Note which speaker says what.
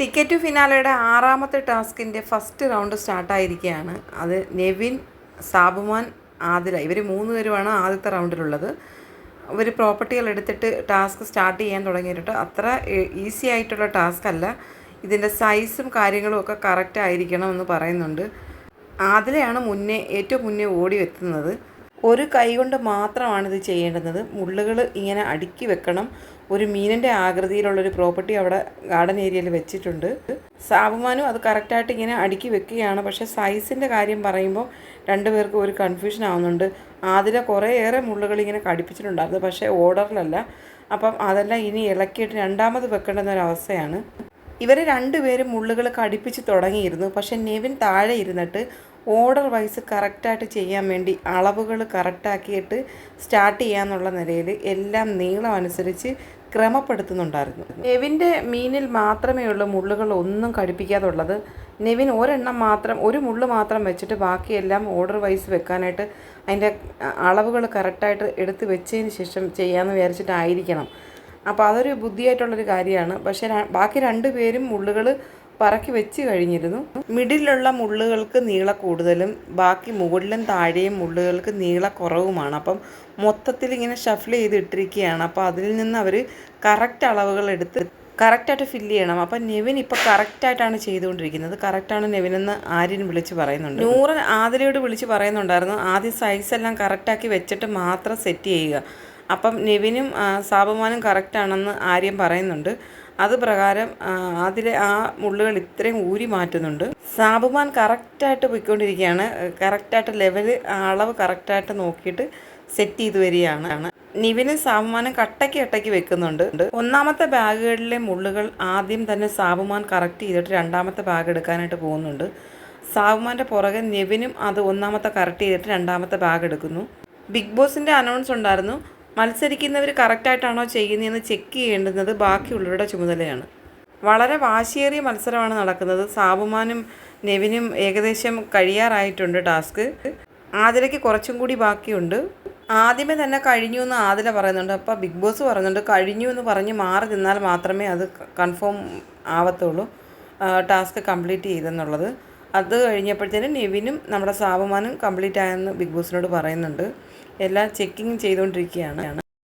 Speaker 1: Ticket ഫിനാലയുടെ ആറാമത്തെ ടാസ്കിന്റെ first round സ്റ്റാർട്ടായിരിക്കുകയാണ് അത് നെവിൻ സാബുമാൻ ആദില ഇവർ മൂന്ന് പേരുമാണ് ആദ്യത്തെ റൗണ്ടിലുള്ളത് ഇവർ പ്രോപ്പർട്ടികൾ എടുത്തിട്ട് ടാസ്ക് സ്റ്റാർട്ട് ചെയ്യാൻ തുടങ്ങിയിട്ട് അത്ര ഈസി ആയിട്ടുള്ള ടാസ്ക് അല്ല. ഇതിന്റെ സൈസും കാര്യങ്ങളും ഒക്കെ കറക്റ്റ് ആയിരിക്കണം എന്ന് പറയുന്നുണ്ട്. ആദിലയാണ് മുന്നേ ഏറ്റവും മുന്നേ ഓടി എത്തുന്നത് ഒരു കൈ കൊണ്ട് മാത്രമാണ് ഇത് ചെയ്യേണ്ടുന്നത്. മുള്ളുകൾ ഇങ്ങനെ അടുക്കി വെക്കണം. ഒരു മീനിന്റെ ആകൃതിയിലുള്ളൊരു പ്രോപ്പർട്ടി അവിടെ ഗാർഡൻ ഏരിയയിൽ വെച്ചിട്ടുണ്ട്. സാബുമാനും അത് കറക്റ്റായിട്ട് ഇങ്ങനെ അടുക്കി വെക്കുകയാണ്. പക്ഷേ സൈസിന്റെ കാര്യം പറയുമ്പോൾ രണ്ടുപേർക്കും ഒരു കൺഫ്യൂഷൻ ആവുന്നുണ്ട്. ആദില കുറേയേറെ മുള്ളുകൾ ഇങ്ങനെ കടിപ്പിച്ചിട്ടുണ്ടായിരുന്നു. പക്ഷേ ഓർഡറിലല്ല അപ്പം അതെല്ലാം ഇനി ഇളക്കിയിട്ട് രണ്ടാമത് വെക്കേണ്ടുന്ന ഒരവസ്ഥയാണ് ഇവർ രണ്ടുപേരും മുള്ളുകൾ കടിപ്പിച്ച് തുടങ്ങിയിരുന്നു. പക്ഷെ നെവിൻ താഴെ ഇരുന്നിട്ട് ഓർഡർ വൈസ് കറക്റ്റായിട്ട് ചെയ്യാൻ വേണ്ടി അളവുകൾ കറക്റ്റാക്കിയിട്ട് സ്റ്റാർട്ട് ചെയ്യാന്നുള്ള നിലയിൽ എല്ലാം നീളം അനുസരിച്ച് ക്രമപ്പെടുത്തുന്നുണ്ടായിരുന്നു. നെവിന്റെ മീനിൽ മാത്രമേ ഉള്ളൂ മുള്ളുകൾ ഒന്നും കടിപ്പിക്കാതുള്ളത്. നെവിൻ ഒരെണ്ണം മാത്രം ഒരു മുള്ളു മാത്രം വെച്ചിട്ട് ബാക്കിയെല്ലാം ഓർഡർ വൈസ് വെക്കാനായിട്ട് അതിന്റെ അളവുകൾ കറക്റ്റായിട്ട് എടുത്ത് വെച്ചതിന് ശേഷം ചെയ്യാമെന്ന് വിചാരിച്ചിട്ടായിരിക്കണം. അപ്പോൾ അതൊരു ബുദ്ധിയായിട്ടുള്ളൊരു കാര്യമാണ്. പക്ഷേ ബാക്കി രണ്ട് പേരും മുള്ളുകൾ പറക്കി വെച്ച് കഴിഞ്ഞിരുന്നു. മിഡിലുള്ള മുള്ളുകൾക്ക് നീള കൂടുതലും ബാക്കി മുകളിലും താഴെയും മുള്ളുകൾക്ക് നീള കുറവുമാണ്. അപ്പം മൊത്തത്തിൽ ഇങ്ങനെ ഷഫിൾ ചെയ്ത് ഇട്ടിരിക്കുകയാണ് അപ്പോൾ അതിൽ നിന്ന് അവർ കറക്റ്റ് അളവുകൾ എടുത്ത് കറക്റ്റായിട്ട് ഫില്ല് ചെയ്യണം. അപ്പം നെവിൻ ഇപ്പോൾ കറക്റ്റായിട്ടാണ് ചെയ്തുകൊണ്ടിരിക്കുന്നത്. കറക്റ്റാണ് നെവിനെന്ന് ആര്യൻ വിളിച്ച് പറയുന്നുണ്ട്. നൂറ് ആതിരയോട് വിളിച്ച് പറയുന്നുണ്ടായിരുന്നു. ആദ്യം സൈസ് എല്ലാം കറക്റ്റാക്കി വെച്ചിട്ട് മാത്രം സെറ്റ് ചെയ്യുക. അപ്പം നിവിനും സാബുമാനും കറക്റ്റാണെന്ന് ആര്യം പറയുന്നുണ്ട്. അത് പ്രകാരം അതിലെ ആ മുള്ളുകൾ ഇത്രയും ഊരി മാറ്റുന്നുണ്ട്. സാബുമാൻ കറക്റ്റായിട്ട് പോയിക്കൊണ്ടിരിക്കുകയാണ്. കറക്റ്റായിട്ട് ലെവൽ അളവ് കറക്റ്റായിട്ട് നോക്കിയിട്ട് സെറ്റ് ചെയ്ത് വരികയാണ്. നിവിനും സാബുമാനും കട്ടയ്ക്ക് കട്ടയ്ക്ക് വെക്കുന്നുണ്ട്. ഒന്നാമത്തെ ബാഗുകളിലെ മുള്ളുകൾ ആദ്യം തന്നെ സാബുമാൻ കറക്റ്റ് ചെയ്തിട്ട് രണ്ടാമത്തെ ബാഗ് എടുക്കാനായിട്ട് പോകുന്നുണ്ട്. സാബുമാന്റെ പുറകെ നിവിനും അത് ഒന്നാമത്തെ കറക്റ്റ് ചെയ്തിട്ട് രണ്ടാമത്തെ ബാഗ് എടുക്കുന്നു. ബിഗ് ബോസിന്റെ അനൗൺസ് ഉണ്ടായിരുന്നു. മത്സരിക്കുന്നവർ കറക്റ്റായിട്ടാണോ ചെയ്യുന്നതെന്ന് ചെക്ക് ചെയ്യേണ്ടുന്നത് ബാക്കിയുള്ളവരുടെ ചുമതലയാണ്. വളരെ വാശിയേറിയ മത്സരമാണ് നടക്കുന്നത്. സാബുമാനും നെവിനും ഏകദേശം കഴിയാറായിട്ടുണ്ട് ടാസ്ക് ആതിരയ്ക്ക് കുറച്ചും കൂടി ബാക്കിയുണ്ട്. ആദ്യമേ തന്നെ കഴിഞ്ഞു എന്ന് ആതിര പറയുന്നുണ്ട്. അപ്പോൾ ബിഗ് ബോസ് പറയുന്നുണ്ട് കഴിഞ്ഞു എന്ന് പറഞ്ഞ് മാറി നിന്നാൽ മാത്രമേ അത് കൺഫേം ആവത്തുള്ളൂ ടാസ്ക് കംപ്ലീറ്റ് ചെയ്തെന്നുള്ളത്. അത് കഴിഞ്ഞപ്പോഴത്തേനും നെവിനും നമ്മുടെ സാബുമാനും കംപ്ലീറ്റ് ആയെന്ന് ബിഗ് ബോസിനോട് പറയുന്നുണ്ട്. എല്ലാം ചെക്കിങ് ചെയ്തുകൊണ്ടിരിക്കുകയാണ്